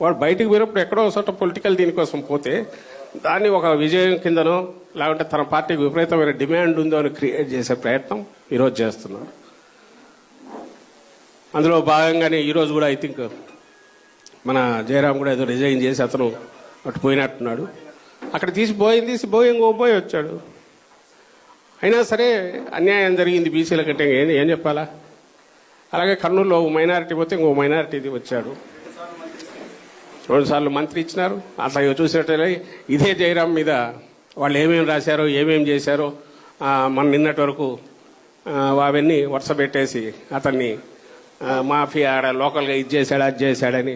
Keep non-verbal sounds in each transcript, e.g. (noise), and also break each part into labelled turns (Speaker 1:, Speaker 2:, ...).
Speaker 1: వాడు బయటికి పోయినప్పుడు ఎక్కడో చోట పొలిటికల్ దీనికోసం పోతే దాన్ని ఒక విజయం కిందనో లేకుంటే తన పార్టీకి విపరీతమైన డిమాండ్ ఉందో అని క్రియేట్ చేసే ప్రయత్నం ఈరోజు చేస్తున్నాడు. అందులో భాగంగానే ఈరోజు కూడా ఐ థింక్ మన జయరాం కూడా ఏదో రిజైన్ చేసి అతను అటు పోయినట్టున్నాడు. అక్కడ తీసి పోయింది తీసి పోయి ఇంకో పోయి వచ్చాడు. అయినా సరే అన్యాయం జరిగింది బీసీల కంటే ఏం ఏం చెప్పాలా? అలాగే కర్నూలులో ఓ మైనారిటీ పోతే ఇంకో మైనారిటీది వచ్చాడు. రెండుసార్లు మంత్రి ఇచ్చినారు. అట్లా ఇక ఇదే జయరాం మీద వాళ్ళు ఏమేమి రాశారో ఏమేమి చేశారో మన నిన్నటి వరకు అవన్నీ వరుస పెట్టేసి అతన్ని మాఫీ మాఫియా ఆడ లోకల్గా ఇది చేశాడు అది చేశాడని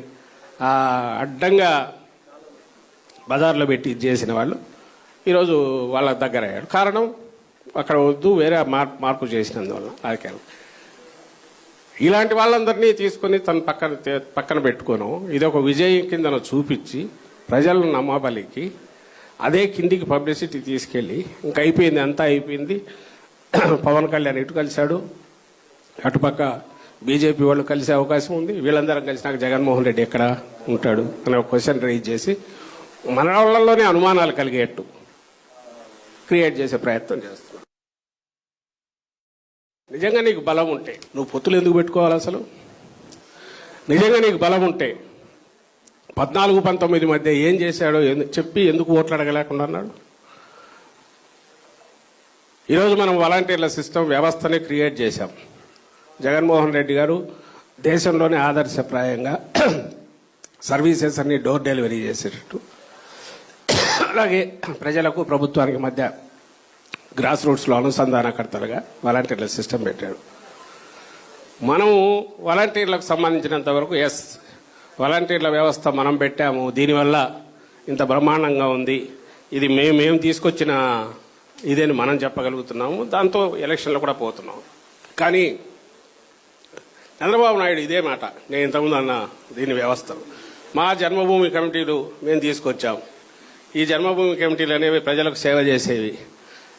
Speaker 1: అడ్డంగా బజార్లో పెట్టి ఇది చేసిన వాళ్ళు ఈరోజు వాళ్ళ దగ్గర అయ్యాడు కారణం అక్కడ వద్దు వేరే మార్పు మార్పు చేసినందువల్ల రాజకీయాలు. ఇలాంటి వాళ్ళందరినీ తీసుకొని తన పక్కన పక్కన పెట్టుకోను. ఇది ఒక విజయం కిందన చూపించి ప్రజలను నమ్మబలికి అదే కిందికి పబ్లిసిటీ తీసుకెళ్ళి ఇంకా అయిపోయింది అంతా అయిపోయింది. (clears throat) పవన్ కళ్యాణ్ ఇటు కలిశాడు. అటుపక్క బీజేపీ వాళ్ళు కలిసే అవకాశం ఉంది. వీళ్ళందరం కలిసినాక జగన్మోహన్ రెడ్డి ఎక్కడ ఉంటాడు అనే ఒక క్వశ్చన్ రైజ్ చేసి మన వాళ్ళలోనే అనుమానాలు కలిగేట్టు క్రియేట్ చేసే ప్రయత్నం చేస్తున్నాడు. నిజంగా నీకు బలం ఉంటే. నువ్వు పొత్తులు ఎందుకు పెట్టుకోవాలి అసలు? నిజంగా నీకు బలం ఉంటే. పద్నాలుగు పంతొమ్మిది మధ్య ఏం చేశాడో చెప్పి ఎందుకు ఓట్లు అడగలేకుండా అన్నాడు? ఈరోజు మనం వాలంటీర్ల సిస్టమ్ వ్యవస్థని క్రియేట్ చేశాం. జగన్మోహన్ రెడ్డి గారు దేశంలోనే ఆదర్శప్రాయంగా (clears throat) సర్వీసెస్ అన్ని డోర్ డెలివరీ చేసేటట్టు. (clears throat) అలాగే ప్రజలకు ప్రభుత్వానికి మధ్య గ్రాస్ రూట్స్లో అనుసంధానకర్తలుగా వాలంటీర్ల సిస్టమ్ పెట్టాడు. మనము వాలంటీర్లకు సంబంధించినంత వరకు ఎస్ వాలంటీర్ల వ్యవస్థ మనం పెట్టాము. దీనివల్ల ఇంత బ్రహ్మాండంగా ఉంది. ఇది మేమేం మేము తీసుకొచ్చిన ఇదేని మనం చెప్పగలుగుతున్నాము. దాంతో ఎలక్షన్లో కూడా పోతున్నాం. కానీ చంద్రబాబు నాయుడు ఇదే మాట. నేను ఇంతకుముందు అన్న దీని వ్యవస్థ మా జన్మభూమి కమిటీలు మేము తీసుకొచ్చాం. ఈ జన్మభూమి కమిటీలు అనేవి ప్రజలకు సేవ చేసేవి.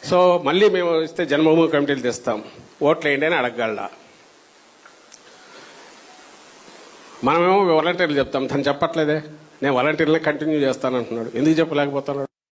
Speaker 1: సో మళ్ళీ మేము ఇస్తే జన్మభూమి కమిటీలు తెస్తాం. ఓట్లు వేయండి అని అడగగల మనమేమో వాలంటీర్లు చెప్తాం. తను చెప్పట్లేదే. నేను వాలంటీర్లే కంటిన్యూ చేస్తానంటున్నాడు. ఎందుకు చెప్పలేకపోతున్నాడు?